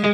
วิ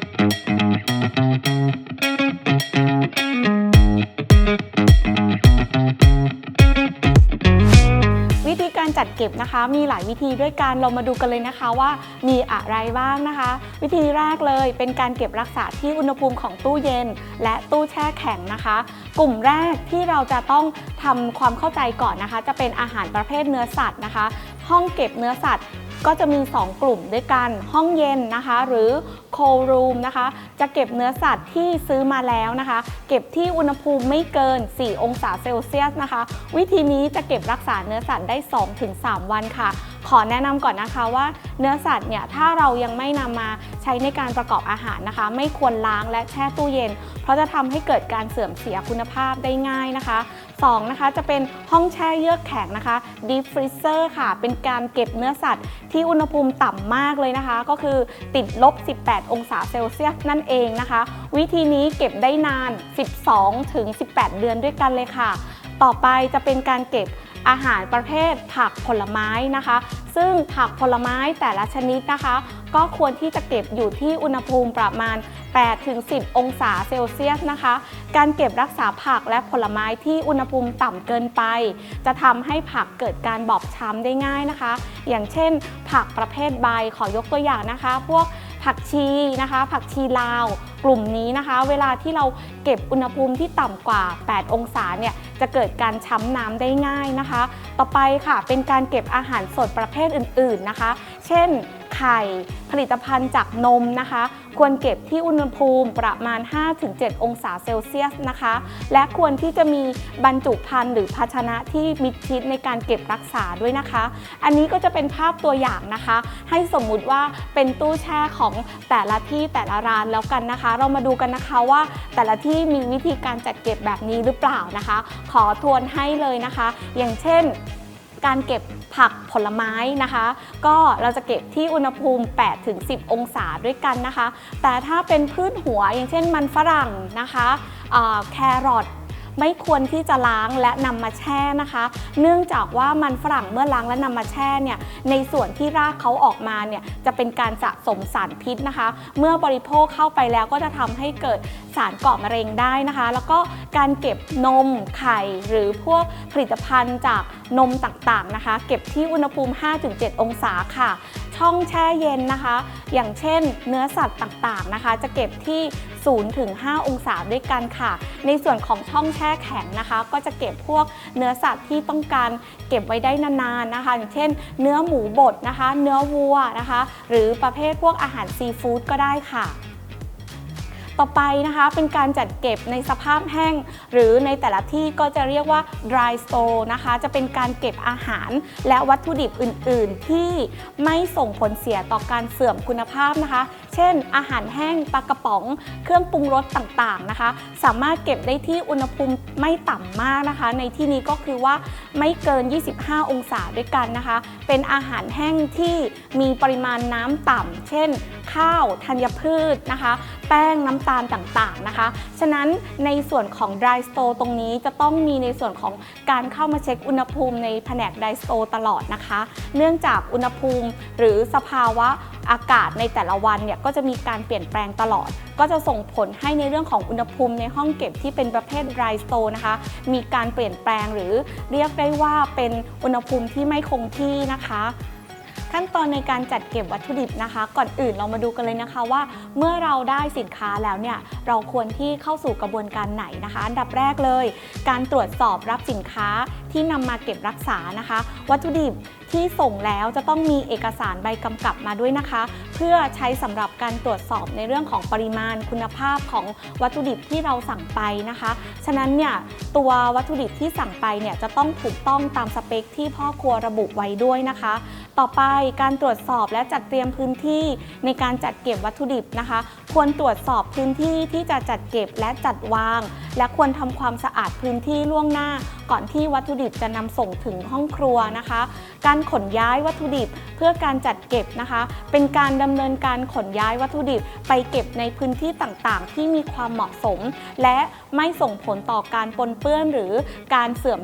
ธีการจัดเก็บนะคะมีหลายวิธีด้วยกันเรามาดูกันเลยนะคะว่ามีอะไรบ้างนะคะ วิธีแรกเลยเป็นการเก็บรักษาที่อุณหภูมิของตู้เย็น และตู้แช่แข็งนะคะ กลุ่มแรกที่เราจะต้องทำความเข้าใจก่อนนะคะ จะเป็นอาหารประเภทเนื้อสัตว์นะคะ ห้องเก็บเนื้อสัตว์ ก็จะมี 2 กลุ่มด้วยกัน ห้องเย็นนะคะ หรือ cold room นะคะ จะเก็บเนื้อสัตว์ที่ซื้อมาแล้วนะคะ เก็บที่อุณหภูมิไม่เกิน 4 องศาเซลเซียสนะคะ วิธีนี้จะเก็บรักษาเนื้อสัตว์ได้ 2-3 วันค่ะ ขอแนะนำก่อนนะคะว่าเนื้อสัตว์เนี่ยถ้าเรายังไม่นำมาใช้ในการประกอบอาหารนะคะ ไม่ควรล้างและแช่ตู้เย็น เพราะจะทำให้เกิดการเสื่อมเสียคุณภาพได้ง่ายนะคะ 2 นะคะจะเป็นห้องแช่เยือกแข็งนะคะ deep freezer ค่ะ เป็นการเก็บเนื้อสัตว์ที่อุณหภูมิต่ำมากเลยนะคะ ก็คือติดลบ 18 องศาเซลเซียสนั่นเองนะคะ วิธีนี้เก็บได้นาน 12ถึง18 เดือนด้วยกันเลยค่ะ ต่อไปจะเป็นการเก็บ อาหารประเภทผักผลไม้นะคะ ซึ่งผักผลไม้แต่ละชนิดนะคะ ก็ควรที่จะเก็บอยู่ที่อุณหภูมิประมาณ 8-10 องศาเซลเซียสนะคะ การเก็บรักษาผักและผลไม้ที่อุณหภูมิต่ำเกินไป จะทำให้ผักเกิดการบอบช้ำได้ง่ายนะคะ อย่างเช่น ผักประเภทใบขอยกตัวอย่างนะคะ พวกผักชีนะคะ ผักชีลาว กลุ่มนี้นะคะ เวลาที่เราเก็บอุณหภูมิที่ต่ำกว่า 8 องศาเนี่ย จะเกิดการช้ำน้ำได้ง่ายนะคะ ต่อไปค่ะเป็นการเก็บอาหารสดประเภทอื่นๆนะคะ เช่น ไข่ ผลิตภัณฑ์จากนมนะคะ ควรเก็บที่อุณหภูมิประมาณ 5-7 องศาเซลเซียสนะคะ และควรที่จะมีบรรจุภัณฑ์หรือภาชนะที่มิดชิดในการเก็บรักษาด้วยนะคะ อันนี้ก็จะเป็นภาพตัวอย่างนะคะ ให้สมมุติว่าเป็นตู้แช่ของแต่ละที่แต่ละร้านแล้วกันนะคะ เรามาดูกันนะคะว่าแต่ละที่มีวิธีการจัดเก็บแบบนี้หรือเปล่านะคะ ขอทวนให้เลยนะคะ อย่างเช่น การเก็บผักผลไม้นะคะ ก็เราจะเก็บที่อุณหภูมิ 8-10 องศาด้วยกันนะคะ แต่ถ้าเป็นพืชหัวอย่างเช่นมันฝรั่งนะคะแครอท ไม่ควรที่จะล้างและนำมาแช่นะคะ เนื่องจากว่ามันฝรั่งเมื่อล้างและนำมาแช่เนี่ยในส่วนที่รากเขาออกมาเนี่ยจะเป็นการสะสมสารพิษนะคะ เมื่อบริโภคเข้าไปแล้วก็จะทำให้เกิดสารก่อมะเร็งได้นะคะ แล้วก็การเก็บนมไข่หรือพวกผลิตภัณฑ์จากนมต่างๆนะคะ เก็บที่อุณหภูมิ 5-7 องศาค่ะ ช่องแช่เย็นนะคะ อย่างเช่นเนื้อสัตว์ต่างๆนะคะ จะเก็บที่0-5องศาด้วยกันค่ะ ในส่วนของช่องแช่แข็งนะคะ ก็จะเก็บพวกเนื้อสัตว์ที่ต้องการเก็บไว้ได้นานๆนะคะ อย่างเช่น เนื้อหมูบดนะคะ เนื้อวัวนะคะ หรือประเภทพวกอาหารซีฟู้ดก็ได้ค่ะ ต่อไปนะคะเป็นการจัดเก็บในสภาพแห้ง หรือในแต่ละที่ก็จะเรียกว่า dry store นะคะ จะเป็นการเก็บอาหาร และวัตถุดิบอื่น ๆ ที่ไม่ส่งผลเสียต่อการเสื่อมคุณภาพนะคะ เช่น อาหารแห้งปลากระป๋อง เครื่องปรุงรสต่างๆนะคะ สามารถเก็บได้ที่อุณหภูมิไม่ต่ำมากนะคะ ในที่นี้ก็คือว่าไม่เกิน 25 องศาด้วยกันนะคะ เป็นอาหารแห้งที่มีปริมาณน้ำต่ำเช่น ข้าวธัญพืชนะคะ แป้งน้ำตาลต่างๆนะคะ ฉะนั้นในส่วนของ dry store ตรงนี้จะต้องมีในส่วนของการเข้ามาเช็คอุณหภูมิในแผนก dry store ตลอดนะคะ เนื่องจากอุณหภูมิหรือสภาวะ อากาศในแต่ละวันเนี่ยก็จะมีการเปลี่ยนแปลงตลอด ก็จะส่งผลให้ในเรื่องของอุณหภูมิในห้องเก็บที่เป็นประเภท dry store นะคะ มีการเปลี่ยนแปลงหรือเรียกได้ว่าเป็นอุณหภูมิที่ไม่คงที่นะคะขั้นตอนในการจัดเก็บวัตถุดิบนะคะ ก่อนอื่นเรามาดูกันเลยนะคะว่า เมื่อเราได้สินค้าแล้วเนี่ยเราควรที่เข้าสู่กระบวนการไหนนะคะ อันดับแรกเลย การตรวจสอบรับสินค้า ที่นำมาเก็บรักษานะคะ วัตถุดิบที่ส่งแล้วจะต้องมีเอกสารใบกำกับมาด้วยนะคะ เพื่อใช้สำหรับการตรวจสอบในเรื่องของปริมาณคุณภาพของวัตถุดิบที่เราสั่งไปนะคะ ฉะนั้นเนี่ยตัววัตถุดิบที่สั่งไปเนี่ยจะต้องถูกต้องตามสเปคที่พ่อครัวระบุไว้ด้วยนะคะ ต่อไปการตรวจสอบและจัดเตรียมพื้นที่ในการจัดเก็บวัตถุดิบนะคะ ควรตรวจสอบพื้นที่ที่จะจัดเก็บและจัดวาง และควรทำความสะอาดพื้นที่ล่วงหน้า ก่อนที่วัตถุดิบจะนำส่งถึงห้องครัวนะคะ การขนย้ายวัตถุดิบเพื่อการจัดเก็บนะคะ เป็นการดำเนินการขนย้ายวัตถุดิบไปเก็บในพื้นที่ต่างๆ ที่มีความเหมาะสม และไม่ส่งผลต่อการปนเปื้อนหรือการเสื่อม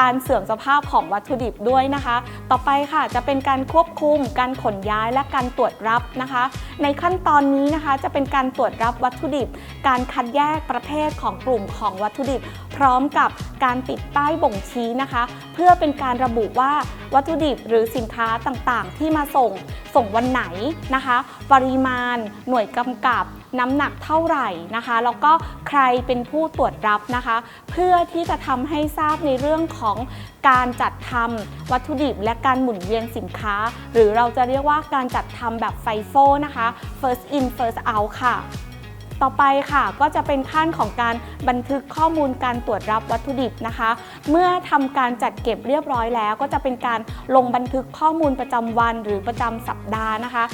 การเสื่อมสภาพของวัตถุดิบด้วยนะคะ ต่อไปค่ะจะเป็นการควบคุม การขนย้ายและการตรวจรับนะคะ ในขั้นตอนนี้นะคะ จะเป็นการตรวจรับวัตถุดิบ การคัดแยกประเภทของกลุ่มของวัตถุดิบ พร้อมกับ การติดป้ายบ่งชี้นะคะ เพื่อเป็นการระบุว่าวัตถุดิบหรือสินค้าต่างๆ ที่มาส่งส่งวันไหนนะคะ ปริมาณ หน่วยกำกับน้ำหนักเท่าไหร่นะคะ แล้วก็ใครเป็นผู้ตรวจรับนะคะ เพื่อที่จะทำให้ทราบในเรื่องของการจัดทำวัตถุดิบและการหมุนเวียนสินค้า หรือเราจะเรียกว่าการจัดทำแบบไฟโฟนะคะ first in first out ค่ะ ต่อไปค่ะก็จะเป็นขั้นของการบันทึกข้อมูลการตรวจรับวัตถุดิบนะคะ เมื่อทำการจัดเก็บเรียบร้อยแล้ว ก็จะเป็นการลงบันทึกข้อมูลประจำวัน หรือประจำสัปดาห์นะคะ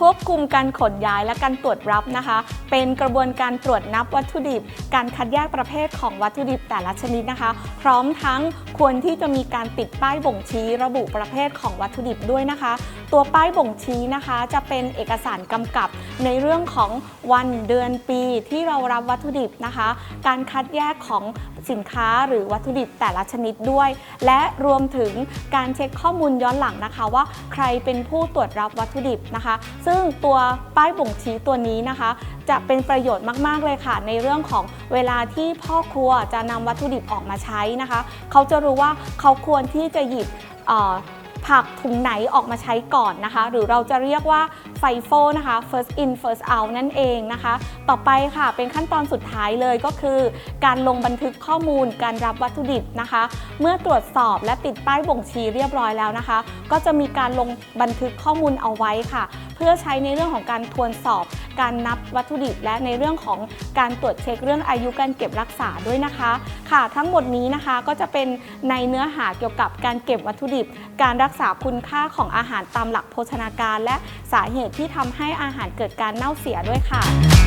ควบคุมการขนย้ายและการตรวจรับนะคะ เป็นกระบวนการตรวจนับวัตถุดิบ การคัดแยกประเภทของวัตถุดิบแต่ละชนิดนะคะ พร้อมทั้งควรที่จะมีการติดป้ายบ่งชี้ระบุประเภทของวัตถุดิบด้วยนะคะ ตัวป้ายบ่งชี้นะคะ จะเป็นเอกสารกำกับในเรื่องของวันเดือนปีที่เรารับวัตถุดิบนะคะ การคัดแยกของสินค้าหรือวัตถุดิบแต่ละชนิดด้วย และรวมถึงการเช็คข้อมูลย้อนหลังนะคะ ว่าใครเป็นผู้ตรวจรับวัตถุดิบนะคะซึ่งตัวป้ายบ่งชี้ตัวนี้นะคะ จะเป็นประโยชน์มากๆเลยค่ะ ในเรื่องของเวลาที่พ่อครัวจะนำวัตถุดิบออกมาใช้นะคะ เขาจะรู้ว่าเขาควรที่จะหยิบ ผักถุงไหนออกมาใช้ก่อนนะคะ หรือเราจะเรียกว่าไฟโฟนะคะ first in first out นั่นเองนะคะ ต่อไปค่ะเป็นขั้นตอนสุดท้ายเลยก็คือ การลงบันทึกข้อมูลการรับวัตถุดิบนะคะ เมื่อตรวจสอบและติดป้ายบ่งชี้เรียบร้อยแล้วนะคะ ก็จะมีการลงบันทึกข้อมูลเอาไว้ค่ะ เพื่อใช้ในเรื่องของการทวนสอบ การนับวัตถุดิบ และในเรื่องของการตรวจเช็คเรื่องอายุการเก็บรักษาด้วยนะคะ ค่ะ ทั้งหมดนี้นะคะก็จะเป็นในเนื้อหาเกี่ยวกับการเก็บวัตถุดิบ การรักษาคุณค่าของอาหารตามหลักโภชนาการ และสาเหตุที่ทำให้อาหารเกิดการเน่าเสียด้วยค่ะ